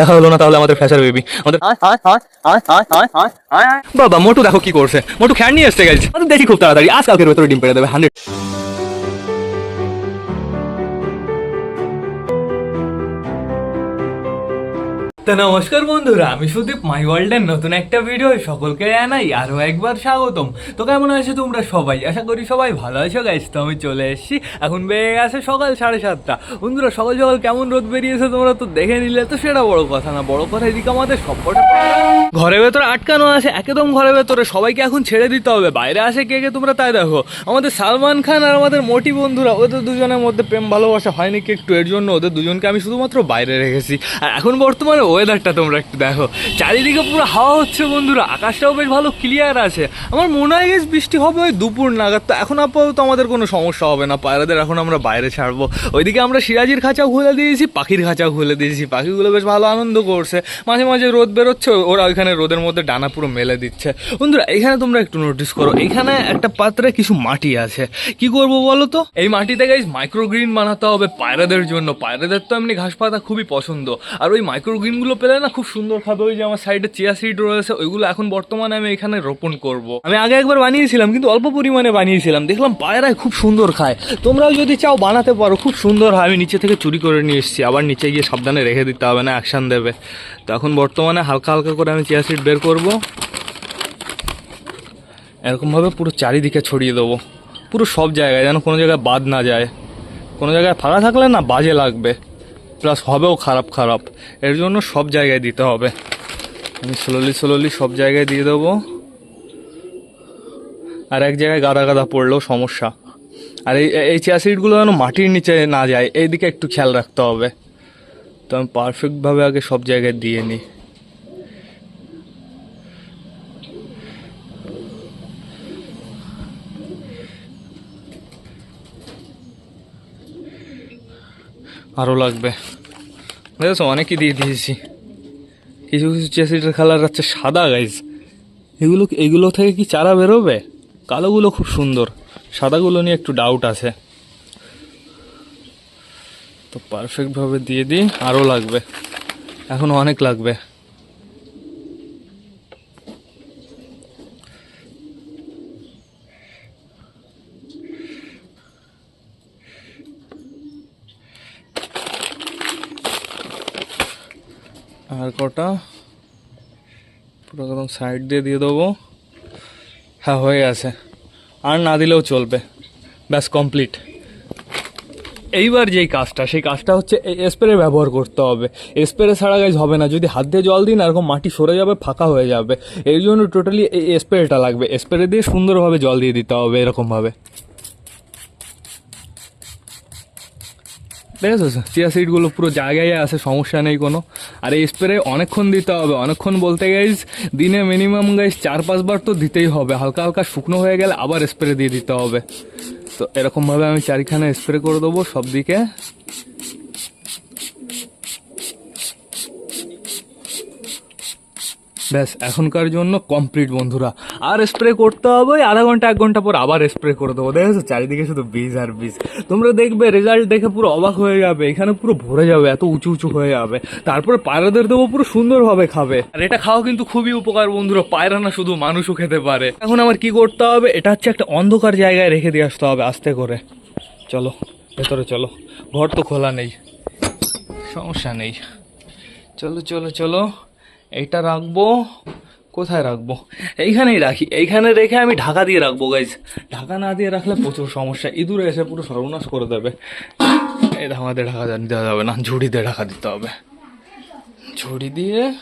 দেখা হলো না তাহলে আমাদের ফ্যাশার বেবি। আমাদের বাবা মোটু দেখো কি করছে। মোটু খ্যান নিয়ে এসছে গেছে আমাদের দেখি খুব তাড়াতাড়ি। আজ কালকের ভেতরে ডিম পেড়ে দেবে হান্ড্রেড তো নমস্কার বন্ধুরা, আমি সুদীপ মাই ওয়ার্ল্ডের নতুন একটা ভিডিও সকলকে জানাই আরও একবার স্বাগতম। তো কেমন আছো তোমরা সবাই? আশা করি সবাই ভালো আছো গাইস তো আমি চলে এসেছি। এখন বেড়ে গেছে সকাল সাড়ে সাতটা। বন্ধুরা, সকাল সকাল কেমন রোদ বেরিয়েছে তোমরা তো দেখে নিলে। তো সেটা বড় কথা না, বড় কথা এদিকে আমাদের সবকটা ঘরের ভেতরে আটকানো আছে, একদম ঘরের ভেতরে। সবাইকে এখন ছেড়ে দিতে হবে। বাইরে আসে কে কে তোমরা তাই দেখো। আমাদের সালমান খান আর আমাদের মোটি বন্ধুরা, ওদের দুজনের মধ্যে প্রেম ভালোবাসা হয়নি কি একটু এর জন্য ওদের দুজনকে আমি শুধুমাত্র বাইরে রেখেছি। আর এখন বর্তমানে ওয়েদারটা তোমরা একটু দেখো। চারিদিকে পুরো হাওয়া হচ্ছে বন্ধুরা, আকাশটাও বেশ ভালো ক্লিয়ার আছে। আমার মনে হয় গেছে বৃষ্টি হবে ওই দুপুর নাগাদ। তো এখন আপাতত আমাদের কোনো সমস্যা হবে না, পায়রাদের এখন আমরা বাইরে ছাড়বো। ওইদিকে আমরা সিরাজির খাঁচাও খুলে দিয়েছি, পাখির খাঁচাও খুলে দিয়েছি। পাখিগুলো বেশ ভালো আনন্দ করছে। মাঝে মাঝে রোদ বেরোচ্ছে, ওরা ওইখানে রোদের মধ্যে ডানা পুরো মেলে দিচ্ছে। বন্ধুরা, এখানে তোমরা একটু নোটিস করো, এখানে একটা পাত্রে কিছু মাটি আছে। কি করব বলো তো? এই মাটিতে গাইজ মাইক্রোগ্রিন বানাতে হবে পায়রাদের জন্য। পায়রাদের তো এমনি ঘাস পাতা খুবই পছন্দ। আর ওই মাইক্রোগ্রিনগুলো পেলে না খুব সুন্দর খাবে, ওই যে আমার সাইডে চিয়া সিড রয়েছে, ওইগুলো এখন বর্তমানে আমি এখানে রোপণ করব। আমি আগে একবার বানিয়েছিলাম, কিন্তু অল্প পরিমাণে বানিয়েছিলাম, দেখলাম পায়রায় খুব সুন্দর খায়। তোমরাও যদি চাও বানাতে পারো, খুব সুন্দর হয়, আমি নিচে থেকে চুরি করে নিয়ে এসেছি, আবার নিচে গিয়ে সাবধানে রেখে দিতে হবে না অ্যাকশান দেবে। তো এখন বর্তমানে হালকা হালকা করে আমি চিয়া সিড বের করব। এরকমভাবে পুরো চারিদিকে ছড়িয়ে দেবো। পুরো সব জায়গায়, যেন কোনো জায়গায় বাদ না যায়। কোনো জায়গায় ফাঁকা থাকলে না বাজে লাগবে। প্লাস হবেও খারাপ খারাপ। এর জন্য সব জায়গায় দিতে হবে। আমি স্লোলি স্লোলি সব জায়গায় দিয়ে দেবো। আর এক জায়গায় গাদা গাদা পড়লেও সমস্যা। আর এই এই চিয়াসিডগুলো যেন মাটির নিচে না যায়, এইদিকে একটু খেয়াল রাখতে হবে। তো আমি পারফেক্টভাবে আগে সব জায়গায় দিয়ে নিই। আরও লাগবে। দেখেছ, অনেকই দিয়ে দিয়েছি। কিছু কিছু চেসিটার কালার হচ্ছে সাদা গাইজ এগুলো এগুলো থেকে কি চারা বেরোবে? কালোগুলো খুব সুন্দর। সাদাগুলো নিয়ে একটু ডাউট আছে। তো পারফেক্টভাবে দিয়ে দিই আরও লাগবে। এখন অনেক লাগবে আর কটা পুরো একদম সাইড দিয়ে দিয়ে দেবো। হ্যাঁ হয়ে গেছে। আর না দিলেও চলবে। ব্যাস, কমপ্লিট। এইবার যেই কাজটা, সেই কাজটা হচ্ছে স্প্রে ব্যবহার করতে হবে। স্প্রে ছাড়া গাছ হবে না। যদি হাত দিয়ে জল দিন এরকম মাটি সরে যাবে, ফাঁকা হয়ে যাবে। এই জন্য টোটালি এই স্প্রেটা লাগবে। স্প্রে দিয়ে সুন্দরভাবে জল দিয়ে দিতে হবে এরকমভাবে। দেখেছ চিয়া সিডগুলো পুরো জায়গায় আছে, সমস্যা নেই কোনো। আর এই স্প্রে অনেকক্ষণ দিতে হবে। অনেকক্ষণ বলতে গাইজ দিনে মিনিমাম গাইজ চার পাঁচবার তো দিতেই হবে। হালকা হালকা শুকনো হয়ে গেলে আবার স্প্রে দিয়ে দিতে হবে। তো এরকমভাবে আমি চারিখানে স্প্রে করে দেবো সব দিকে ব্যাস, এখনকার জন্য কমপ্লিট বন্ধুরা। আর স্প্রে করতে হবে, আধা ঘণ্টা, এক ঘণ্টা পর আবার স্প্রে করে দেবো। দেখেছ চারিদিকে শুধু বীজ আর বীজ তোমরা দেখবে রেজাল্ট দেখে পুরো অবাক হয়ে যাবে। এখানে পুরো ভরে যাবে, এত উঁচু উঁচু হয়ে যাবে। তারপরে পায়রাদের দেবো, পুরো সুন্দরভাবে খাবে। আর এটা খাওয়া কিন্তু খুবই উপকার বন্ধুরা। পায়রা না শুধু মানুষও খেতে পারে। এখন আমার কি করতে হবে, এটা হচ্ছে একটা অন্ধকার জায়গায় রেখে দিয়ে আসতে হবে, আস্তে করে। চলো, ভেতরে চলো। ঘর তো খোলা নেই। সমস্যা নেই। চলো চলো চলো। এইটা রাখব। কোথায় রাখব? এইখানেই রাখি। এইখানে রেখে আমি ঢাকা দিয়ে রাখব গাইজ ঢাকা না দিয়ে রাখলে প্রচুর সমস্যা। ইঁদুরে এসে পুরো সর্বনাশ করে দেবে। এই ঢাকা দিয়ে ঢাকা দেওয়া যাবে না, ঝুড়ি দিয়ে ঢাকা দিতে হবে। ঝুড়ি দিয়ে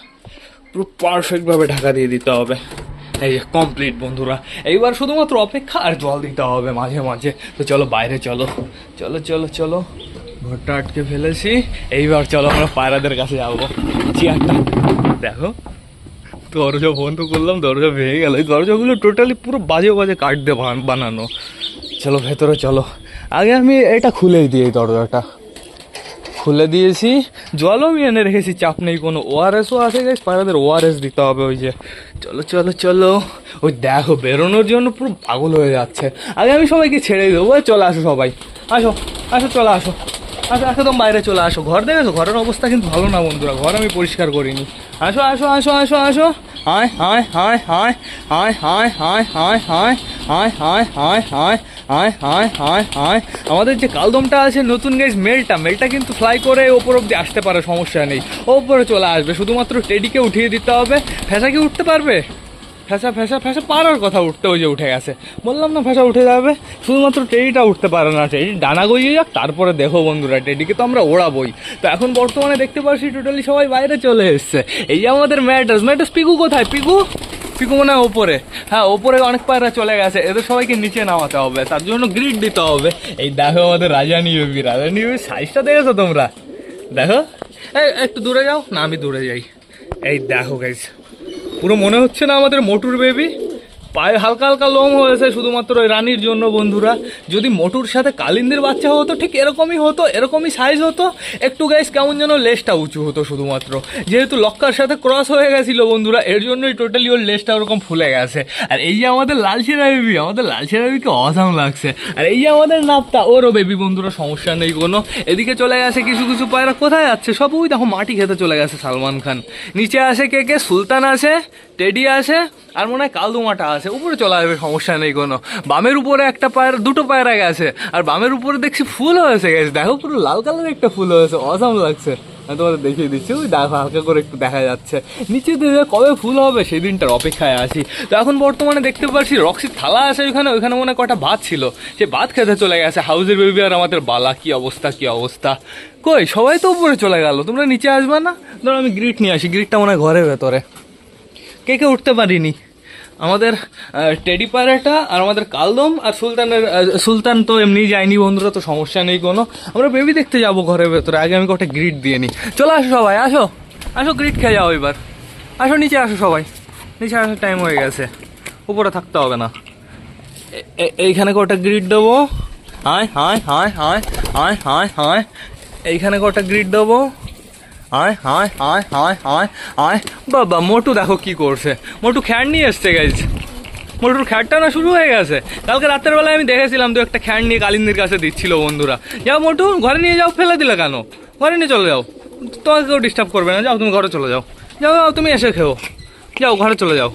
পুরো পারফেক্টভাবে ঢাকা দিয়ে দিতে হবে। এই কমপ্লিট বন্ধুরা। এইবার শুধুমাত্র অপেক্ষা আর জল দিতে হবে মাঝে মাঝে। তো চলো, বাইরে চলো। চলো চলো চলো। ঘরটা আটকে ফেলেছি। এইবার চলো, আমরা পায়রাদের কাছে যাব। চেয়ারটা। দেখো। দরজা বন্ধ করলাম, দরজা ভেঙে গেল। এই দরজাগুলো টোটালি পুরো বাজে বাজে কাঠ দিয়ে বান- বানানো। চলো, ভেতরে চলো। আগে আমি এটা খুলেই দিই, এই দরজাটা। খুলে দিয়েছি। জলও আমি এনে রেখেছি, চাপ নেই কোনো। ওআরএসও আছে গাইস পায়রাদের ওআরএস দিতে হবে ওই যে। চলো চলো চলো। ওই দেখো, বেরোনোর জন্য পুরো পাগল হয়ে যাচ্ছে। আগে আমি সবাইকে ছেড়ে দেবো। চলে, আসো সবাই। আসো আসো, চলো, আসো। আসো একদম বাইরে চলে আসো ঘর দেখেছ ঘরের অবস্থা কিন্তু ভালো না বন্ধুরা ঘর আমি পরিষ্কার করিনি আসো আসো আসো আসো আসো হায় হায় হায় হায় হায় হায় হায় হায় হায় হায় হায় হায় হায় হায় হায় হায় হায় আমাদের যে কালদমটা আছে নতুন গেজ মেলটা মেলটা কিন্তু ফ্লাই করে ওপর অব্দি আসতে পারে সমস্যা নেই ওপরে চলে আসবে শুধুমাত্র টেডিকে উঠিয়ে দিতে হবে ফেসা কি উঠতে পারবে ফেসা ফেসা ফেসা পারার কথা উঠতে ওই যে উঠে গেছে। বললাম না ফেসা উঠে যাবে, শুধুমাত্র টেডিটা উঠতে পারে না, টেডি ডানা গইয়ে যাক, তারপরে দেখো বন্ধুরা, টেডিকে তো আমরা ওড়াবই। তো এখন বর্তমানে দেখতে পাচ্ছি টোটালি সবাই বাইরে চলে এসছে। এই যে আমাদের ম্যাটার্স ম্যাটাস পিকু কোথায়? পিকু? পিকু মনে হয় ওপরে। হ্যাঁ ওপরে অনেক পায়রা চলে গেছে, এদের সবাইকে নিচে নামাতে হবে, তার জন্য গ্রিড দিতে হবে। এই দেখো আমাদের রাজানি বেবি রাজানি বেবি সাইজটা দেখেছ তোমরা? দেখো। একটু দূরে যাও। না, আমি দূরে যাই। এই দেখো গাইস পুরো মনে হচ্ছে না আমাদের মোটুর বেবি? পায়ে হালকা হালকা লোম হয়েছে শুধুমাত্র ওই রানীর জন্য বন্ধুরা। যদি মোটুর সাথে কালিন্দির বাচ্চা হতো, ঠিক এরকমই হতো, এরকমই সাইজ হতো। একটু গাইস কেমন যেন লেজটা উঁচু হতো শুধুমাত্র। যেহেতু লক্কার সাথে ক্রস হয়ে গেছিল বন্ধুরা, এর জন্যই টোটালি ওর লেজটা ওরকম ফুলে গেছে। আর এই যে আমাদের লালচেরা বেবি আমাদের লালচেরা বেবিকে অসাম লাগছে। আর এই যে আমাদের নাপটা ওরও বেবি বন্ধুরা, সমস্যা নেই কোনো। এদিকে চলে গেছে কিছু কিছু পায়রা, কোথায় যাচ্ছে? সব ওই দেখো, মাটি খেতে চলে গেছে সালমান খান। নিচে আসে কে কে? সুলতান আছে টেডি আছে আর মনে হয় কালদুমাটা আছে। উপরে চলে আসবে, সমস্যা নেই কোনো। বামের উপরে একটা পায়রা, দুটো পায়রা গেছে আর বামের উপরে দেখছি ফুল হয়েছে গেছে দেখো, পুরো লাল কালার একটা ফুল হয়েছে। অসাম লাগছে। আমি তোমাদের দেখিয়ে দিচ্ছি। ওই দেখো, হালকা করে একটু দেখা যাচ্ছে। নিচে দিয়ে কবে ফুল হবে সেই দিনটার অপেক্ষায় আছি। তো এখন বর্তমানে দেখতে পাচ্ছি, রক্সির থালা আছে ওইখানে। ওইখানে মনে কটা ভাত ছিল। সে ভাত খেতে চলে গেছে। হাউসের বেবি আর আমাদের বালা, কি অবস্থা কি অবস্থা? কই, সবাই তো উপরে চলে গেল। তোমরা নিচে আসবে না? ধরো আমি গ্রিট নিয়ে আসি। গ্রিটটা মনে হয় ঘরের ভেতরে। কে কে উঠতে পারিনি? আমাদের টেডি পায়রাটা আর আমাদের কালদম আর সুলতানের সুলতান তো এমনি যায়নি বন্ধুরা, তো সমস্যা নেই কোনো। আমরা বেবি দেখতে যাব ঘরের ভেতরে, আগে আমি কটা গ্রিট দিয়ে নিই। চলো আসো সবাই, আসো। আসো গ্রিট খেয়ে যাও এবার। আসো, নিচে আসো সবাই। নিচে আসার টাইম হয়ে গেছে। উপরে থাকতে হবে না। এইখানে কটা গ্রিড দেবো? হায় হায় হায় হায় হায় হায় হায়। এইখানে কটা গ্রিড দেবো? হায় হায় হায় হায় হায় হায় বাবা, মোটু দেখো কি করছে। মোটু খ্যার নিয়ে এসছে গাইজ মোটুর খ্যারটা না শুরু হয়ে গেছে। কালকে রাতের বেলায় আমি দেখেছিলাম, দু একটা খ্যার নিয়ে কালিন্দির কাছে দিচ্ছিল বন্ধুরা। যাও মোটু, ঘরে নিয়ে যাও, ফেলে দিলে কেন? ঘরে নিয়ে চলে যাও। তোমাকে কেউ ডিস্টার্ব করবে না। যাও, তুমি ঘরে চলে যাও। যাও যাও, তুমি এসে খেও। যাও, ঘরে চলে যাও।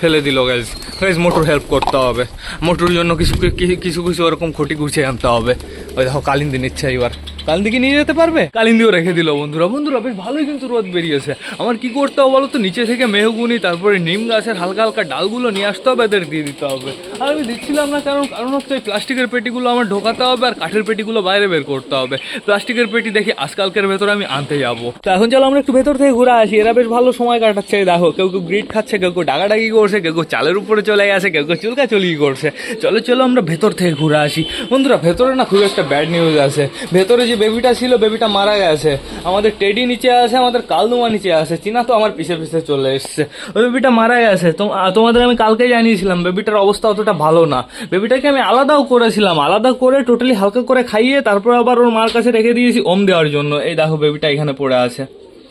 ফেলে দিল গাইজ গাইজ মোটর হেল্প করতে হবে। মোটর জন্য কিছু কিছু কিছু ওরকম খুঁটি গুছিয়ে আনতে হবে। ওই দেখো কালিন্দি নিচ্ছে এবার কালিন্দি কি নিয়ে যেতে পারবে? কালিন্দিও রেখে দিল বন্ধুরা। বন্ধুরা, বেশ ভালোই কিন্তু রোদ বেরিয়েছে। আমার কি করতে হবে বলো তো? নিচে থেকে মেহগুনি, তারপরে নিম গাছের হালকা হালকা ডালগুলো নিয়ে আসতে হবে, এদের দিয়ে দিতে হবে। আর আমি দিচ্ছিলাম না কারণ কারণ হচ্ছে এই প্লাস্টিকের পেটিগুলো আমার ঢোকাতে হবে আর কাঠের পেটিগুলো বাইরে বের করতে হবে। প্লাস্টিকের পেটি দেখি আজকালকের ভেতরে আমি আনতে যাব। তো এখন চলো আমরা একটু ভেতর থেকে ঘুরে আসি। এরা বেশ ভালো সময় কাটাচ্ছে। দেখো, কেউ কেউ গ্রিট খাচ্ছে, কেউ কেউ ডাগাডাগি করছে, কেউ কেউ চালের উপরে চলে গেছে, কেউ কেউ চুলকা চুলি করছে। চলো চলো আমরা ভেতর থেকে ঘুরে আসি। বন্ধুরা, ভেতরে না খুব একটা ব্যাড নিউজ আছে। ভেতরে যে বেবিটা ছিল বেবিটা মারা গেছে। আমাদের টেডি নিচে আছে, আমাদের কালদুমা নিচে আছে। চিনা তো আমার পিছে পিছে চলে এসছে। ওই বেবিটা মারা গেছে। তোমাদের আমি কালকে জানিয়েছিলাম বেবিটার অবস্থা অতটা ভালো না। বেবিটাকে আমি আলাদাও করেছিলাম। আলাদা করে টোটালি হালকা করে খাইয়ে, তারপর আবার ওর মার কাছে রেখে দিয়েছি, ওম দেওয়ার জন্য। এই দেখো বেবিটা এখানে পড়ে আছে।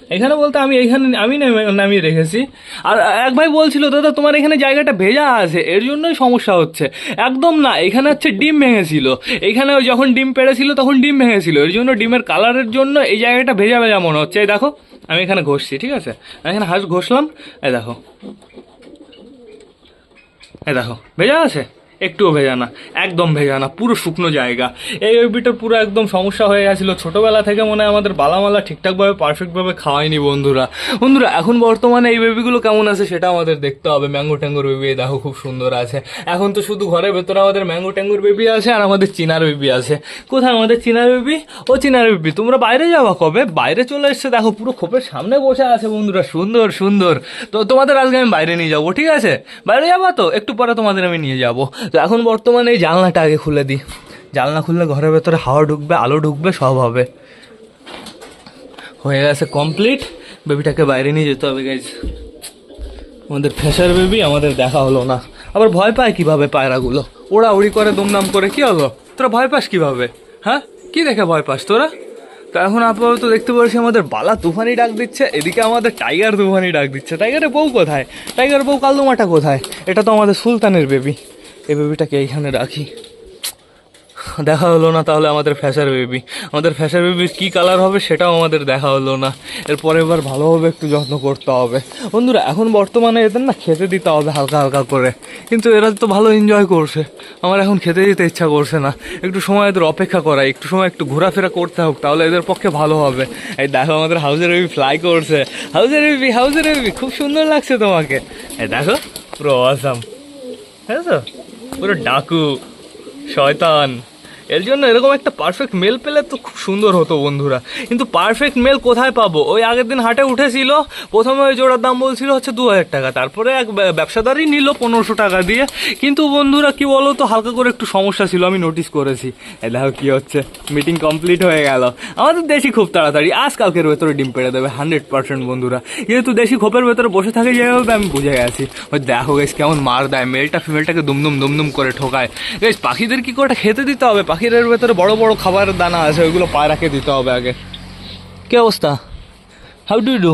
এখানে বলতে আমি এখানে আমি নামে- নামিয়ে রেখেছি। আর এক ভাই বলছিল, দাদা, তোমার এখানে জায়গাটা ভেজা আছে, এর জন্যই সমস্যা হচ্ছে। একদম না, এখানে হচ্ছে ডিম ভেঙেছিল। এখানে যখন ডিম পেড়েছিল, তখন ডিম ভেঙেছিল। এর জন্য ডিমের কালারের জন্য এই জায়গাটা ভেজা ভেজা মনে হচ্ছে। এই দেখো, আমি এখানে ঘষছি, ঠিক আছে? এখানে হাঁস ঘষলাম, এই দেখো। এই দেখো, ভেজা আছে? একটুও ভেজা না, একদম ভেজা না, পুরো শুকনো জায়গা। এই ওইবিটার পুরো একদম সমস্যা হয়ে গেছিল ছোটোবেলা থেকে মনে হয় আমাদের বালামালা ঠিকঠাকভাবে পারফেক্টভাবে খাওয়ায়নি বন্ধুরা। বন্ধুরা, এখন বর্তমানে এই বেবিগুলো কেমন আছে সেটা আমাদের দেখতে হবে। ম্যাঙ্গো ট্যাঙ্গোর বেবি দেখো খুব সুন্দর আছে। এখন তো শুধু ঘরের ভেতরে আমাদের ম্যাঙ্গো ট্যাঙ্গোর বেবি আছে আর আমাদের চিনার বেবি আছে। কোথায় আমাদের চিনার বেবি ও চিনার বেবি তোমরা বাইরে যাওয়া কবে? বাইরে চলে এসছে, দেখো পুরো খোপের সামনে বসে আছে বন্ধুরা, সুন্দর সুন্দর। তো তোমাদের আজকে আমি বাইরে নিয়ে যাব, ঠিক আছে? বাইরে যাব তো? একটু পরে তোমাদের আমি নিয়ে যাব। তো এখন বর্তমানে এই জানলাটা আগে খুলে দিই। জানলা খুললে ঘরের ভেতরে হাওয়া ঢুকবে, আলো ঢুকবে, সব হবে। হয়ে গেছে কমপ্লিট বেবিটাকে বাইরে নিয়ে যেতে হবে গাইজ আমাদের ফ্যাশার বেবি আমাদের দেখা হলো না। আবার ভয় পায় কীভাবে পায়রাগুলো? ওরা উড়ি করে, দুমদাম করে, কি হলো? তোরা ভয় পাস কীভাবে? হ্যাঁ? কি দেখে ভয় পাস তোরা? তো এখন আপাতত দেখতে পাচ্ছি আমাদের বালা তুফানি ডাক দিচ্ছে, এদিকে আমাদের টাইগার তুফানি ডাক দিচ্ছে। টাইগারের বউ কোথায়? টাইগার বউ কালদুমাটা কোথায়? এটা তো আমাদের সুলতানের বেবি এই বেবিটাকে এইখানে রাখি। দেখা হলো না তাহলে আমাদের ফ্যাশার বেবি। আমাদের ফ্যাশার বেবির কী কালার হবে সেটাও আমাদের দেখা হলো না। এরপরে এবার ভালোভাবে একটু যত্ন করতে হবে। বন্ধুরা, এখন বর্তমানে এদের না খেতে দিতে হবে হালকা হালকা করে। কিন্তু এরা তো ভালো এনজয় করছে। আমার এখন খেতে দিতে ইচ্ছা করছে না। একটু সময় এদের অপেক্ষা করা, একটু সময় একটু ঘোরাফেরা করতে হোক, তাহলে এদের পক্ষে ভালো হবে। এই দেখো আমাদের হাউসের বেবি ফ্লাই করছে। হাউসের বেবি হাউসের বেবি, খুব সুন্দর লাগছে তোমাকে। এই দেখো, পুরো অসাম হ্যাঁ তো পুরো ডাকু শয়তান। এর জন্য এরকম একটা পারফেক্ট মেল পেলে তো খুব সুন্দর হতো বন্ধুরা। কিন্তু পারফেক্ট মেল কোথায় পাবো? ওই আগের দিন হাটে উঠেছিল, প্রথমে ওই জোড়ার দাম বলছিল হচ্ছে দু হাজার টাকা। তারপরে এক ব্যবসাদারই নিল পনেরোশো টাকা দিয়ে। কিন্তু বন্ধুরা, কি বলো তো হালকা করে একটু সমস্যা ছিল, আমি নোটিস করেছি। এই দেখো কী হচ্ছে মিটিং কমপ্লিট হয়ে গেল। আমাদের দেশি খুব তাড়াতাড়ি, আজ কালকের ভেতরে ডিম পেড়ে দেবে হান্ড্রেড পার্সেন্ট বন্ধুরা। যেহেতু দেশি খোপের ভেতরে বসে থাকে, যেভাবে আমি বুঝে গেছি। ওই দেখো গেছ কেমন মার দেয় মেলটা ফিমেলটাকে দুমদুম দুমদুম করে ঠোকায়। গেছ পাখিদের কি করে খেতে দিতে হবে? পাখিদের ভেতরে বড় বড় খাবারের দানা আছে, ওইগুলো পায়রাকে দিতে হবে আগে। কি অবস্থা? হাউ ডু ডু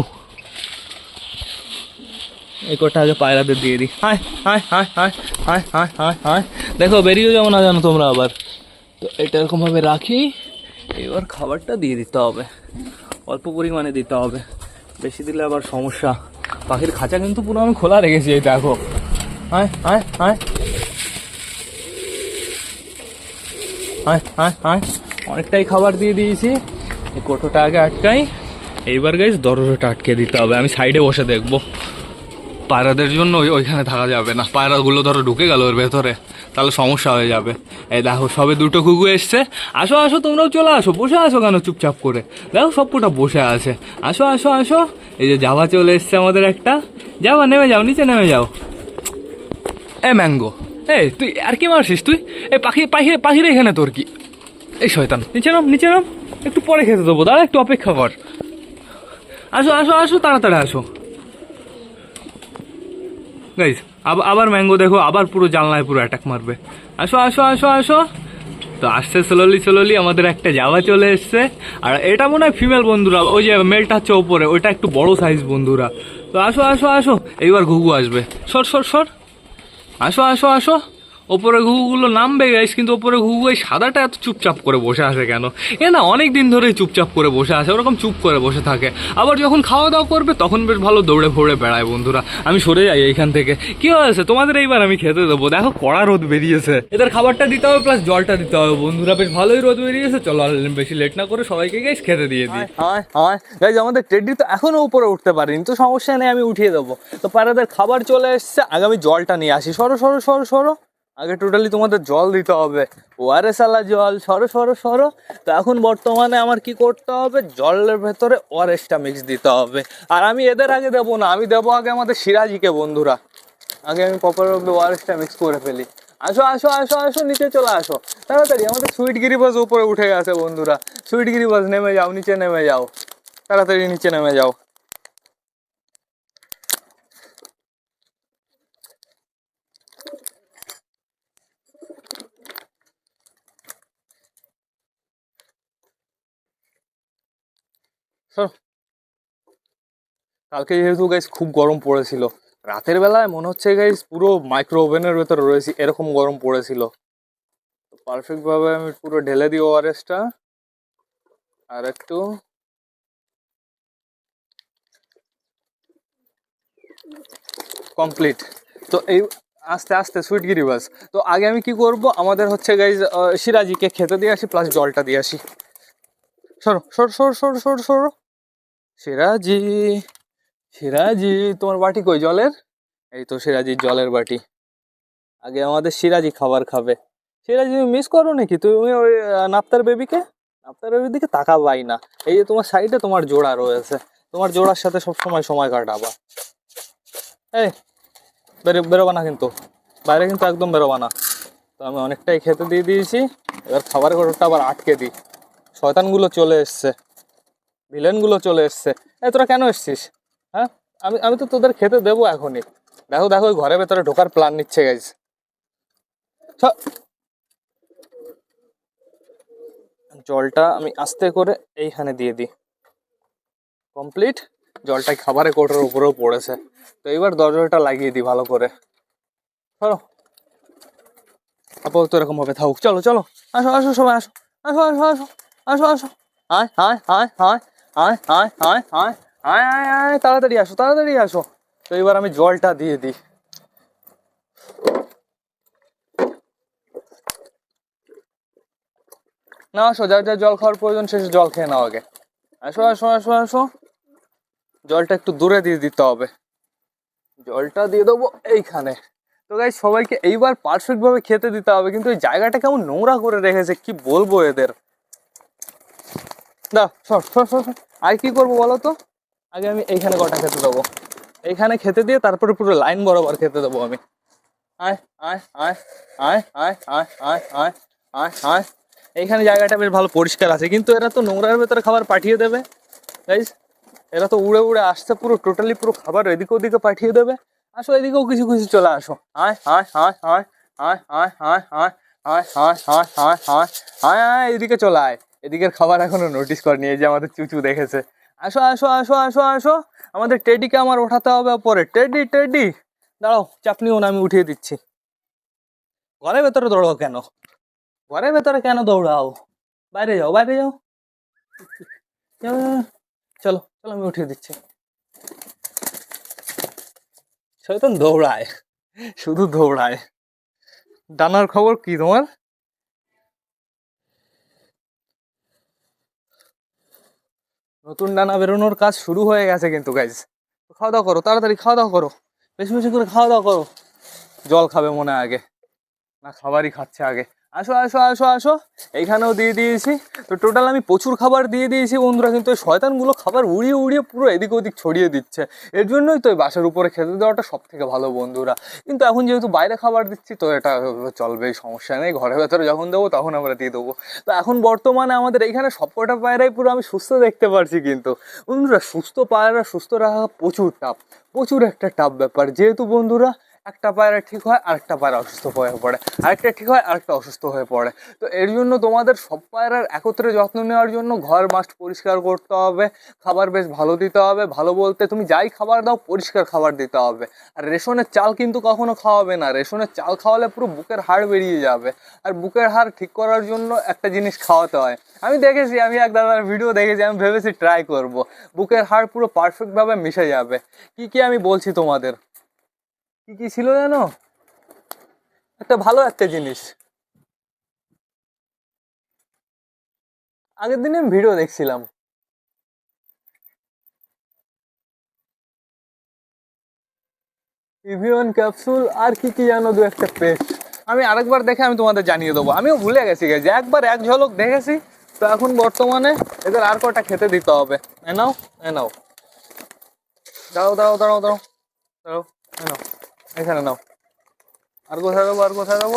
এই কটা আগে পায়রাদের দিয়ে দিই। হায় হায় হায় হায় হায় হায় হায় দেখো বেরিয়েও যাব না জানো তোমরা আবার। তো এটা এরকমভাবে রাখি, এবার খাবারটা দিয়ে দিতে হবে। অল্প পরিমাণে দিতে হবে। বেশি দিলে আবার সমস্যা। পাখির খাঁচা কিন্তু পুরো আমি খোলা রেখেছি, এই দেখো। হায় হায় হায় অনেকটাই খাবার দিয়ে দিয়েছি। এই কোটোটা আগে আটকাই। এইবার গাইজ দরজাটা আটকে দিতে হবে। আমি সাইডে বসে দেখব। পায়রাদের জন্য ওই- ওইখানে থাকা যাবে না। পায়রাগুলো ধরো ঢুকে গেল ওর ভেতরে। তাহলে সমস্যা হয়ে যাবে। এই দেখো, সবে দুটো কুকু এসছে। আসো আসো, তোমরাও চলে আসো। বসে আসো কেন চুপচাপ করে? দেখো, সব কটা বসে আছে। আসো আসো আসো। এই যে জাভা চলে এসছে আমাদের একটা। যাবা নেমে যাও, নিচে নেমে যাও। A mango. এই, তুই আর কি মারছিস তুই? এই পাখি পাখি পাখির এখানে তোর কি? এই শয়তান। নিচে নাম নিচে নাম। একটু পরে খেতে দেবো, দাঁড়া, একটু অপেক্ষা কর। আসো আসো আসো, তাড়াতাড়ি আসো। গাইজ আবার আবার ম্যাঙ্গো দেখো, আবার পুরো জানলায় পুরো অ্যাটাক মারবে। আসো আসো আসো আসো। তো আসছে স্লোলি স্লোলি আমাদের একটা জাভা চলে এসছে। আর এটা মনে হয় ফিমেল বন্ধুরা, ওই যে মেলটা হচ্ছে ওপরে, ওইটা একটু বড় সাইজ বন্ধুরা। তো আসো আসো আসো, এইবার ঘুঘু আসবে। সর সর সর। 啊说啊说啊说。ওপরে ঘুঘুগুলো নামবে গাইস কিন্তু ওপরে ঘুঘু এই সাদাটা এত চুপচাপ করে বসে আছে কেন? এ না, অনেক দিন ধরেই চুপচাপ করে বসে আছে, ওরকম চুপ করে বসে থাকে। আবার যখন খাওয়া দাওয়া করবে, তখন বেশ ভালো দৌড়ে ফৌড়ে বেড়ায়, বন্ধুরা। আমি সরে যাই এইখান থেকে। কি হয়েছে? তোমাদের এইবার আমি খেতে দেবো। দেখো, কড়া রোদ বেরিয়েছে। এদের খাবারটা দিতে হবে প্লাস জলটা দিতে হবে, বন্ধুরা। বেশ ভালোই রোদ বেরিয়েছে। চলো বেশি লেট না করে সবাইকে গাইস খেতে দিয়ে দিই। হ্যাঁ গাইজ আমাদের টেডি তো এখনও উপরে উঠতে পারিনি, তো সমস্যা নেই, আমি উঠিয়ে দেবো। তো পায়রাদের খাবার চলে এসছে আগে আমি জলটা নিয়ে আসি। সরো সরো সরো সরো। আগে টোটালি তোমাদের জল দিতে হবে। ওয়ারেস আলা জল, সরো সরো সরো। তো এখন বর্তমানে আমার কি করতে হবে? জলের ভেতরে ওয়ারেসটা মিক্স দিতে হবে। আর আমি এদের আগে দেবো না, আমি দেবো আগে আমাদের সিরাজিকে, বন্ধুরা। আগে আমি প্রপারভাবে ওয়ারেসটা মিক্স করে ফেলি। আসো আসো আসো আসো, নিচে চলে আসো। তাড়াতাড়ি, আমাদের সুইট গিরিবাজ উপরে উঠে গেছে, বন্ধুরা। সুইট গিরিবাজ নেমে যাও, নিচে নেমে যাও। তাড়াতাড়ি নিচে নেমে যাও। কালকে যেহেতু গাইস খুব গরম পড়েছিল, রাতের বেলায় মনে হচ্ছে গাইস পুরো মাইক্রো ওভেনের ভেতরে রয়েছি, এরকম গরম পড়েছিল। পারফেক্ট ভাবে আমি পুরো ঢেলে দিই ওআরএসটা আর একটু কমপ্লিট তো এই, আস্তে আস্তে সুইট গিরিবাস তো আগে আমি কি করব, আমাদের হচ্ছে গাইজ সিরাজিকে খেতে দিয়ে আসি প্লাস জলটা দিয়ে আসি। সরো, সর সর সর সর, সরো। সিরাজি সিরাজি, তোমার বাটি কই জলের? এই তো সিরাজির জলের বাটি। আগে আমাদের সিরাজি খাবার খাবে। সিরাজি তুমি মিস করো নাকি? তুমি ওই নাপ্তার বেবিকে নাপ্তার বেবির দিকে তাকাবাই না। এই যে তোমার সাইডে তোমার জোড়া রয়েছে। তোমার জোড়ার সাথে সব সময় সময় কাটাবা। এই, বেরো, বেরোবা না কিন্তু। বাইরে কিন্তু একদম বেরোবা না। তো আমি অনেকটাই খেতে দিয়ে দিয়েছি। এবার খাবারের ঘরটা আবার আটকে দিই। শয়তানগুলো চলে এসছে। ভিলেনগুলো চলে এসছে। এ, তোরা কেন এসছিস? হ্যাঁ? আমি আমি তো তোদের খেতে দেবো এখনই। দেখো দেখো, ওই ঘরের ভেতরে ঢোকার প্ল্যান নিচ্ছে গাইজ জলটা আমি আস্তে করে এইখানে দিয়ে দিই। কমপ্লিট। জলটা খাবারের কোটার উপরেও পড়েছে। তো এইবার দরজাটা লাগিয়ে দিই ভালো করে। চলো। আপাতত এরকম ভাবে থাকুক। চলো চলো। আসো আসো, সবাই আসো। আসো আসো আসো। আসো আসো। আয় হায় হায় আয়। আয় আয় আয় আয় আয় আয় আয় তাড়াতাড়ি আসো তাড়াতাড়ি আসো। তো এবার আমি জলটা দিয়ে দিই। না, আসো, যার যার জল খাওয়ার প্রয়োজন শেষে জল খেয়ে নাও আগে। আসো আসো আসো আসো। জলটা একটু দূরে দিয়ে দিতে হবে। জলটা দিয়ে দেবো এইখানে। তো গাই সবাইকে এইবার পারফেক্ট ভাবে খেতে দিতে হবে, কিন্তু এই জায়গাটা কেমন নোংরা করে রেখেছে, কি বলব এদের? দা সর সর সর। আর কি করব বলো তো আগে আমি এইখানে কটা খেতে দেবো এইখানে খেতে দিয়ে তারপরে পুরো লাইন বরাবর খেতে দেবো আমি আয় আয় আয় আয় আয় আয় আয় আয় আয় এইখানে জায়গাটা বেশ ভালো পরিষ্কার আছে কিন্তু এরা তো নোংরার ভেতরে খাবার পাঠিয়ে দেবে গাইজ এরা তো উড়ে উড়ে আসতে পুরো টোটালি পুরো খাবার এদিকে ওদিকে পাঠিয়ে দেবে আসো এদিকেও কিছু কিছু চলে আসো আয় আয় আয় আয় আয় আয় আয় আয় আয় আয় আয় আয় আয় আয় এদিকে চলে আয় এদিকের খাবার এখনও নোটিস করেনি, এই যে আমাদের চুচু দেখেছে। আসো আসো আসো আসো আসো। আমাদের টেডিকে আমার ওঠাতে হবে পরে টেডি টেডি দাঁড়াও চাপনিও না, আমি উঠিয়ে দিচ্ছি। ঘরের ভেতরে দৌড়াও কেন? ঘরের ভেতরে কেন দৌড়াও? বাইরে যাও বাইরে যাও। চলো চলো, আমি উঠিয়ে দিচ্ছি। শয়তান দৌড়ায়, শুধু দৌড়ায়। ডানার খবর কি তোমার? নতুন ডানা বেরোনোর কাজ শুরু হয়ে গেছে কিন্তু গাইজ খাওয়া দাওয়া করো, তাড়াতাড়ি খাওয়া দাওয়া করো। বেশি বেশি করে খাওয়া দাওয়া করো। জল খাবে মনে আগে। না, খাবারই খাচ্ছে আগে। আসো আসো আসো আসো। এইখানেও দিয়ে দিয়েছি। তো টোটাল আমি প্রচুর খাবার দিয়ে দিয়েছি বন্ধুরা, কিন্তু এই শয়তানগুলো খাবার উড়িয়ে উড়িয়ে পুরো এদিক ওদিক ছড়িয়ে দিচ্ছে। এর জন্যই তো এই বাসের উপরে খেতে দেওয়াটা সব থেকে ভালো বন্ধুরা। কিন্তু এখন যেহেতু বাইরে খাবার দিচ্ছি, তো এটা চলবেই, সমস্যা নেই। ঘরের ভেতরে যখন দেবো, তখন আমরা দিয়ে দেবো। তো এখন বর্তমানে আমাদের এইখানে সবকটা পায়রাই পুরো আমি সুস্থ দেখতে পারছি কিন্তু। বন্ধুরা, সুস্থ পায়রা, সুস্থ রাখা প্রচুর টাপ প্রচুর একটা টাপ ব্যাপার। যেহেতু বন্ধুরা একটা পায়রা ঠিক হয়, আরেকটা পায়রা অসুস্থ হয়ে পড়ে। আরেকটা ঠিক হয়, আরেকটা অসুস্থ হয়ে পড়ে। তো এর জন্য তোমাদের সব পায়রার একত্রে যত্ন নেওয়ার জন্য ঘর মাস্ট পরিষ্কার করতে হবে, খাবার বেশ ভালো দিতে হবে। ভালো বলতে তুমি যাই খাবার দাও, পরিষ্কার খাবার দিতে হবে। আর রেশনের চাল কিন্তু কখনো খাওয়াবে না। রেশনের চাল খাওয়ালে পুরো বুকের হাড় বেরিয়ে যাবে। আর বুকের হাড় ঠিক করার জন্য একটা জিনিস খাওয়াতে হয়। আমি দেখেছি, আমি এক দাদার ভিডিও দেখেছি, আমি ভেবেছি ট্রাই করব। বুকের হাড় পুরো পারফেক্টভাবে মিশে যাবে। কি কি আমি বলছি তোমাদের? কি কি ছিল জানো একটা ভালো একটা জিনিস। আগের দিনে আমি ভিডিও দেখছিলাম। ইভিয়ন ক্যাপসুল আর কি কি জানো দু একটা পেস্ট আমি আরেকবার দেখে আমি তোমাদের জানিয়ে দেবো। আমিও ভুলে গেছি যে একবার এক ঝলক দেখেছি, তো এখন বর্তমানে এদের আর কটা খেতে দিতে হবে। এ নাও এ নাও। দাঁড়াও দাঁড়াও দাঁড়াও দাঁড়াও দাঁড়াও, এ নাও। এখানে নাও। আর কোথায় দেবো, আর কোথায় নাও,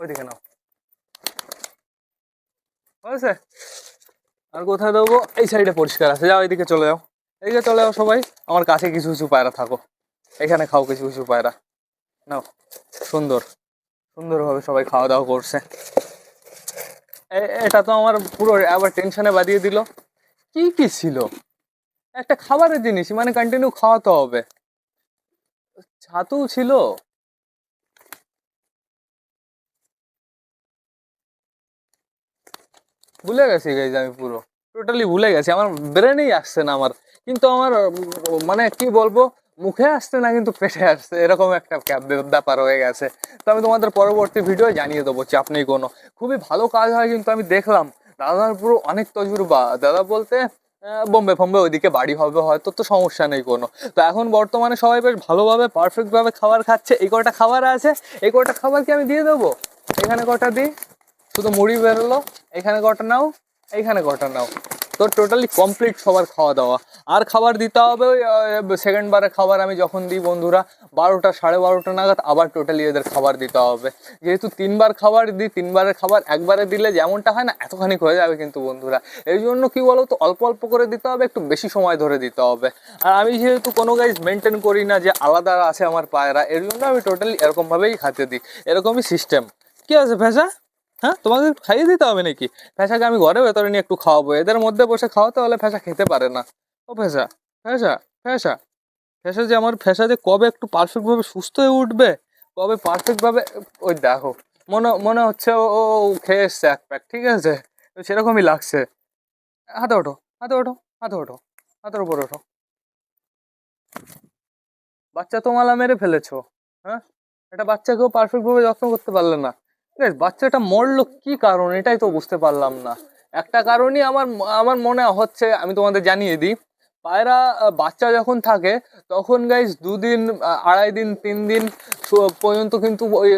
ওইদিকে নাও। হয়েছে? আর কোথায় দেবো? এই সাইডে পরিষ্কার আছে। যাও এইদিকে চলে যাও। এইদিকে চলে যাও সবাই। আমার কাছে কিছু কিছু পায়রা থাকো। এখানে খাও কিছু কিছু পায়রা। নাও, সুন্দর। সুন্দরভাবে সবাই খাওয়া দাওয়া করছে। এটা তো আমার পুরো আবার টেনশনে বাদিয়ে দিল। কি কি ছিল? একটা খাবারের জিনিস মানে কন্টিনিউ খাওয়াতে হবে। ছাতু ছিল। ভুলে গেছি গাইজ আমি পুরো। টোটালি ভুলে গেছি। আমার ব্রেনেই আসছে না আমার। কিন্তু আমার মানে কি বলব, মুখে আসছে না কিন্তু পেটে আসছে। এরকম একটা ব্যাপার হয়ে গেছে। তো আমি তোমাদের পরবর্তী ভিডিও জানিয়ে দেবো চাপ নেই কোনো। খুবই ভালো কাজ হয় কিন্তু আমি দেখলাম। দাদার পুরো অনেক তজুরবা। দাদা বলতে বোম্বে ফম্বে ওইদিকে বাড়ি হবে হয়তো, তো সমস্যা নেই কোনো। তো এখন বর্তমানে সবাই বেশ ভালোভাবে পারফেক্টভাবে খাবার খাচ্ছে। এই কটা খাবার আছে, এই কটা খাবার কি আমি দিয়ে দেবো? এখানে কটা দিই? শুধু মুড়ি বেরোলো, এখানে কটা নাও এইখানে কটা নাও। তো টোটালি কমপ্লিট সবার খাওয়া দাওয়া আর খাবার দিতে হবে ওই সেকেন্ড বারে খাবার আমি যখন দিই বন্ধুরা, বারোটা, সাড়ে বারোটা নাগাদ আবার টোটালি এদের খাবার দিতে হবে। যেহেতু তিনবার খাবার দিই, তিনবারের খাবার একবারে দিলে যেমনটা হয় না, এতখানি হয়ে যাবে কিন্তু বন্ধুরা। এই জন্য কি বলো তো অল্প অল্প করে দিতে হবে, একটু বেশি সময় ধরে দিতে হবে। আর আমি যেহেতু কোনো গাইজ মেনটেন করি না যে আলাদা আছে আমার পায়রা, এর জন্য আমি টোটালি এরকমভাবেই খাতে দিই। এরকমই সিস্টেম কী আছে ভেসা হ্যাঁ তোমাকে খাইয়ে দিতে হবে নাকি? ফ্যাসাকে আমি ঘরে ভেতরে নিয়ে একটু খাওয়াবো। এদের মধ্যে বসে খাওয়াতে হলে ফ্যাসা খেতে পারে না। ও ফ্যাসা ফ্যাসা ফ্যাসা ফ্যাসা যে আমার ফ্যাসা যে কবে একটু পারফেক্টভাবে সুস্থ হয়ে উঠবে, কবে পারফেক্টভাবে ওই দেখো, মনে মনে হচ্ছে ও খেয়ে এসছে এক প্যাক ঠিক আছে? সেরকমই লাগছে। হাতে ওঠো হাতে ওঠো হাতে ওঠো, হাতের উপর ওঠো। বাচ্চা তো মালা মেরে ফেলেছো হ্যাঁ? এটা বাচ্চাকেও পারফেক্টভাবে যত্ন করতে পারলে না। বেশ, বাচ্চাটা মরলো কি কারণ এটাই তো বুঝতে পারলাম না। একটা কারণই আমার আমার মনে হচ্ছে, আমি তোমাদের জানিয়ে দিই, পায়রা বাচ্চা যখন থাকে, তখন গাইজ দুদিন আড়াই দিন, তিন দিন পর্যন্ত কিন্তু ওই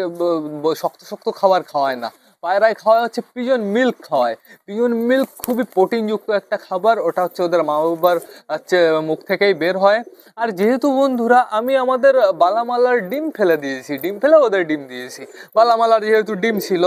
শক্ত শক্ত খাবার খাওয়ায় না। পায়রায় খাওয়া হচ্ছে পিজন মিল্ক খাওয়ায়। পিজন মিল্ক খুবই প্রোটিনযুক্ত একটা খাবার, ওটা হচ্ছে ওদের মা বাবার হচ্ছে মুখ থেকেই বের হয়। আর যেহেতু বন্ধুরা, আমি আমাদের বালামালার ডিম ফেলে দিয়েছি, ডিম ফেলে ওদের ডিম দিয়েছি। বালামালার যেহেতু ডিম ছিল,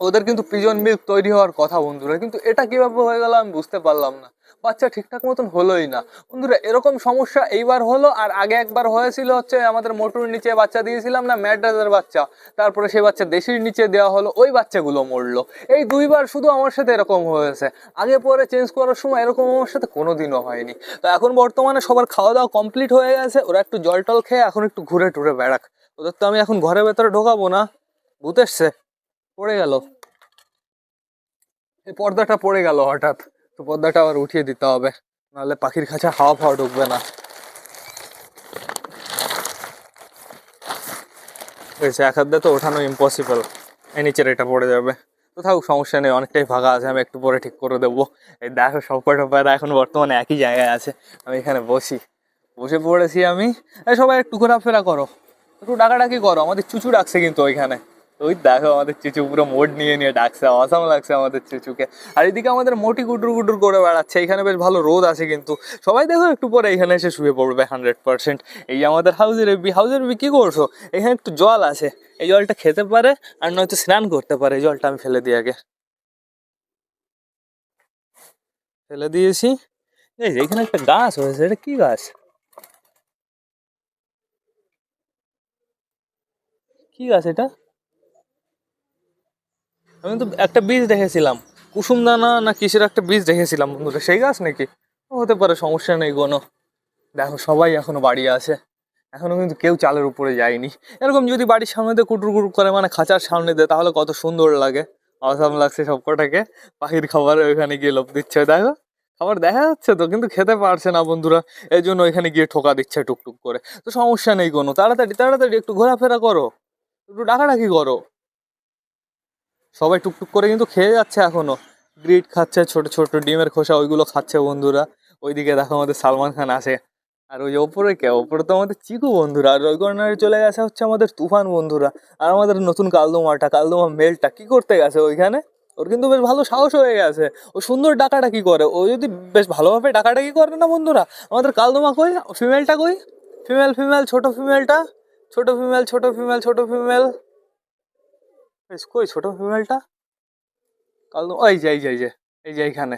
ওদের কিন্তু পিজন মিল্ক তৈরি হওয়ার কথা বন্ধুরা, কিন্তু এটা কীভাবে হয়ে গেল আমি বুঝতে পারলাম না। বাচ্চা ঠিকঠাক মতন হলোই না। বন্ধুরা, এরকম সমস্যা এইবার হলো, আর আগে একবার হয়েছিল হচ্ছে আমাদের মোটুর নিচে বাচ্চা দিয়েছিলাম না ম্যাড্রাসের বাচ্চা। তারপরে সেই বাচ্চা দেশির নিচে দেওয়া হলো, ওই বাচ্চাগুলো মরলো। এই দুইবার শুধু আমার সাথে এরকম হয়েছে। আগে পরে চেঞ্জ করার সময় এরকম আমার সাথে কোনোদিনও হয়নি। তো এখন বর্তমানে সবার খাওয়া দাওয়া কমপ্লিট হয়ে গেছে, ওরা একটু জল টল খেয়ে এখন একটু ঘুরে টুরে বেড়াক। ওদের তো আমি এখন ঘরের ভেতরে ঢোকাবো না। ভূত এসছে, পড়ে গেল। এই পর্দাটা পড়ে গেল হঠাৎ। তো পর্দাটা আবার উঠিয়ে দিতে হবে। নাহলে পাখির খাঁচা হাওয়া ফাওয়া ঢুকবে না। এক হাত তো ওঠানো ইম্পসিবল এই নিচের এটা পড়ে যাবে। তো থাকুক, সমস্যা নেই, অনেকটাই ফাঁকা আছে, আমি একটু পরে ঠিক করে দেবো। এই দেখো সব কটা পায়রা এখন বর্তমানে একই জায়গায় আছে। আমি এখানে বসি। বসে পড়েছি আমি। সবাই একটু ঘোরাফেরা করো। একটু ডাকাডাকি করো। আমাদের চুচু ডাকছে কিন্তু ওইখানে। ওই দেখো আমাদের চুচু পুরো মোড নিয়ে নিয়ে ডাকছে অসাম লাগছে আমাদের চুচুকে। আর এদিকে আমাদের মোটি গুডুর গুডুর করে বেড়াচ্ছে, এখানে বেশ ভালো রোদ আছে কিন্তু। সবাই দেখো একটু পরে এখানে এসে শুয়ে পড়বে হান্ড্রেড পার্সেন্ট এই আমাদের হাউজের বি হাউজের বি কী করছ? এখানে একটু জল আছে, এই জলটা খেতে পারে আর নয়তো স্নান করতে পারে, এই জলটা আমি ফেলে দিই আগে। ফেলে দিয়েছি। এই এখানে একটা গাছ হয়েছে এটা কি গাছ? কি গাছ এটা? আমি তো একটা বীজ দেখেছিলাম। কুসুম দানা না কিসের একটা বীজ দেখেছিলাম বন্ধুরা, সেই গাছ নাকি? হতে পারে, সমস্যা নেই কোনো। দেখো, সবাই এখনও বাড়ি আছে। এখনও কিন্তু কেউ চালের উপরে যায়নি। এরকম যদি বাড়ির সামনে দিয়ে কুটুর কুটুর করে মানে খাঁচার সামনে দেয়, তাহলে কত সুন্দর লাগে। অসাম লাগছে সব কটাকে পাখির খাবার ওইখানে গিয়ে লোভ দিচ্ছে, দেখো। খাবার দেখা যাচ্ছে তো, কিন্তু খেতে পারছে না বন্ধুরা। এই জন্য ওইখানে গিয়ে ঠোকা দিচ্ছে টুকটুক করে। তো সমস্যা নেই কোনো। তাড়াতাড়ি তাড়াতাড়ি একটু ঘোরাফেরা করো। একটু ডাকাডাকি করো। সবাই টুকটুক করে কিন্তু খেয়ে যাচ্ছে এখনও। গ্রিট খাচ্ছে, ছোট ছোট ডিমের খোসা, ওইগুলো খাচ্ছে বন্ধুরা। ওইদিকে দেখো আমাদের সালমান খান আসে। আর ওই ওপরে কে? ওপরে তো আমাদের চিকু বন্ধুরা। আর ওই কর্নারে চলে গেছে হচ্ছে আমাদের তুফান বন্ধুরা। আর আমাদের নতুন কালদোমাটা, কালদোমা মেলটা কি করতে গেছে ওইখানে? ওর কিন্তু বেশ ভালো সাহস হয়ে গেছে। ও সুন্দর ডাকাডাকি করে। ও যদি বেশ ভালোভাবে ডাকাডাকি করে না বন্ধুরা, আমাদের কালদোমা কই? ফিমেলটা কই? ফিমেল ফিমেল ছোট ফিমেলটা ছোট ফিমেল ছোট ফিমেল ছোট ফিমেল কই ছোট ফিমেলটা কাল ওই যে এই যে এই যে এই যে এইখানে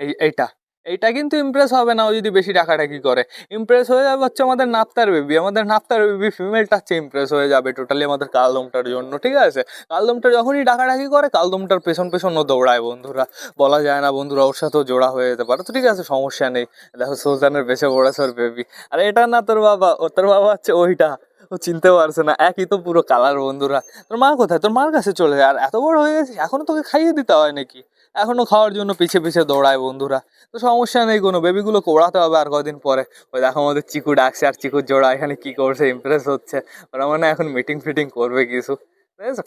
এই এইটা এইটা কিন্তু ইমপ্রেস হবে না ও যদি বেশি ডাকাডাকি করে ইমপ্রেস হয়ে যাবে হচ্ছে আমাদের নাপ্তার বেবি আমাদের নাপ্তার বেবি ফিমেলটা হচ্ছে ইমপ্রেস হয়ে যাবে টোটালি আমাদের কালদমটার জন্য ঠিক আছে কালদমটা যখনই ডাকাডাকি করে কালদমটার পেছন পেছন ও দৌড়ায় বন্ধুরা বলা যায় না বন্ধুরা ওর সাথেও জোড়া হয়ে যেতে পারে। তো ঠিক আছে, সমস্যা নেই। দেখো সুলতানের বেছে পড়েছে ওর বেবি আর, এটা না তোর বাবা, ও তোর বাবা হচ্ছে ওইটা। ও চিনতে পারছে না। একই তো পুরো কালার বন্ধুরা। তোর মা কোথায়? তোর মার কাছে চলে যায় আর এত বড় হয়ে গেছিস? এখনও তোকে খাইয়ে দিতে হয় নাকি? এখনও খাওয়ার জন্য পিছে পিছে দৌড়ায় বন্ধুরা। তো সমস্যা নেই কোনো। বেবিগুলো কোড়াতে হবে আর কদিন পরে। ওই দেখো আমাদের চিকু ডাকছে আর চিকুর জোড়া এখানে কি করছে ইমপ্রেস হচ্ছে। ওরা মানে এখন মিটিং ফিটিং করবে কিছু।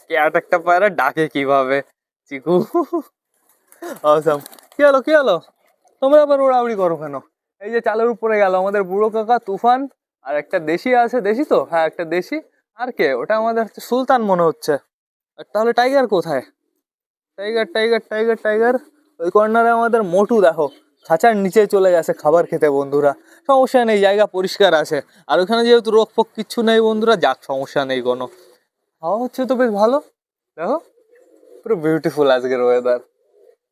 ক্যাট একটা পায়রা ডাকে কীভাবে? চিকু। অসাম কি হলো কি হলো? তোমরা আবার ওড়াউড়ি করো কেন? এই যে চালের উপরে গেল। আমাদের বুড়ো কাকা তুফান আর একটা দেশি আছে, দেশি তো? হ্যাঁ একটা দেশি। আর কে? ওটা আমাদের হচ্ছে সুলতান মনে হচ্ছে। আর তাহলে টাইগার কোথায়? Tiger tiger tiger tiger. ওই কর্নারে আমাদের মোটু, দেখো। খাঁচার নিচে চলে গেছে খাবার খেতে, বন্ধুরা। সমস্যা নেই, জায়গা পরিষ্কার আছে। আর ওখানে যেহেতু রোগ ফোক কিচ্ছু নেই, বন্ধুরা, যাক, সমস্যা নেই কোনো। হাওয়া হচ্ছে তো বেশ ভালো। দেখো, পুরো বিউটিফুল আজকের ওয়েদার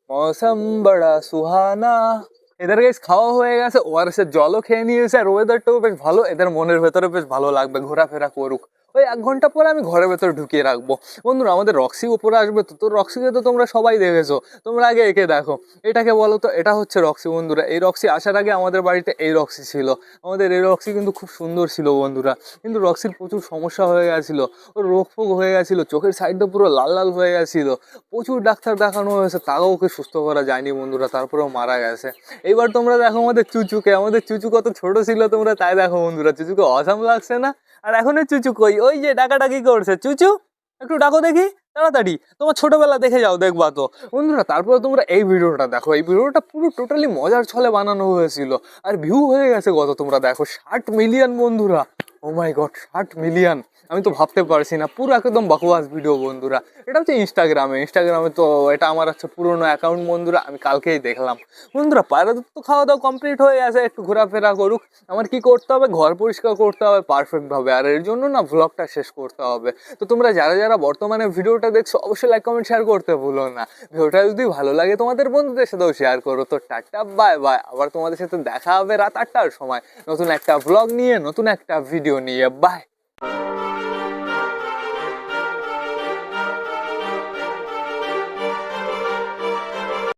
মৌসম বড়া সুহানা। এদের গাইস খাওয়া হয়ে গেছে ওয়ারসের জলও খেয়ে নিয়েছে, আর ওয়েদারটাও বেশ ভালো, এদের মনের ভেতরে বেশ ভালো লাগবে, ঘোরাফেরা করুক। ওই এক ঘণ্টা পরে আমি ঘরের ভেতরে ঢুকিয়ে রাখব। বন্ধুরা, আমাদের রক্সি উপরে আসবে তো তো রক্সিকে তো তোমরা সবাই দেখেছ। তোমরা আগে একে দেখো। এটাকে বলো তো, এটা হচ্ছে রক্সি বন্ধুরা। এই রক্সি আসার আগে আমাদের বাড়িতে এই রক্সি ছিল। আমাদের এই রক্সি কিন্তু খুব সুন্দর ছিল বন্ধুরা। কিন্তু রক্সির প্রচুর সমস্যা হয়ে গেছিল। ওর রোগ ফোগ হয়ে গেছিল। চোখের সাইডটা পুরো লাল লাল হয়ে গেছিল। প্রচুর ডাক্তার দেখানো হয়েছে। তাও ওকে সুস্থ করা যায়নি বন্ধুরা। তারপরেও মারা গেছে। এইবার তোমরা দেখো আমাদের চুচুকে। আমাদের চুচু কত ছোট ছিল তোমরা তাই দেখো বন্ধুরা। চুচুকে অসাম লাগছে না? আর এখনই চুচু কই? ওই যে ডাকাডাকি করছে। চুচু, একটু ডাকো দেখি, তাড়াতাড়ি। তোমার ছোটবেলা দেখে যাও, দেখবা তো। বন্ধুরা, তারপরে তোমরা এই ভিডিওটা দেখো। এই ভিডিওটা পুরো টোটালি মজার ছলে বানানো হয়েছিল। আর ভিউ হয়ে গেছে কত তোমরা দেখো? ষাট মিলিয়ন বন্ধুরা। ও মাই গড ষাট মিলিয়ন আমি তো ভাবতে পারছি না, পুরো একদম বকওয়াস ভিডিও বন্ধুরা। এটা হচ্ছে ইনস্টাগ্রামে ইনস্টাগ্রামে তো এটা আমার হচ্ছে পুরোনো অ্যাকাউন্ট বন্ধুরা, আমি কালকেই দেখলাম। বন্ধুরা, পায়রা তো খাওয়া দাওয়া কমপ্লিট হয়ে গেছে, একটু ঘোরাফেরা করুক। আমার কি করতে হবে? ঘর পরিষ্কার করতে হবে পারফেক্টভাবে আর এর জন্য না ব্লগটা শেষ করতে হবে। তো তোমরা যারা যারা বর্তমানে ভিডিওটা দেখছ, অবশ্যই লাইক কমেন্ট শেয়ার করতে ভুলো না। ভিডিওটা যদি ভালো লাগে তোমাদের বন্ধুদের সাথেও শেয়ার করো। তো টাটা বাই বাই আবার তোমাদের সাথে দেখা হবে রাত আটটার সময়। নতুন একটা ব্লগ নিয়ে, নতুন একটা ভিডিও নিয়ে। বাই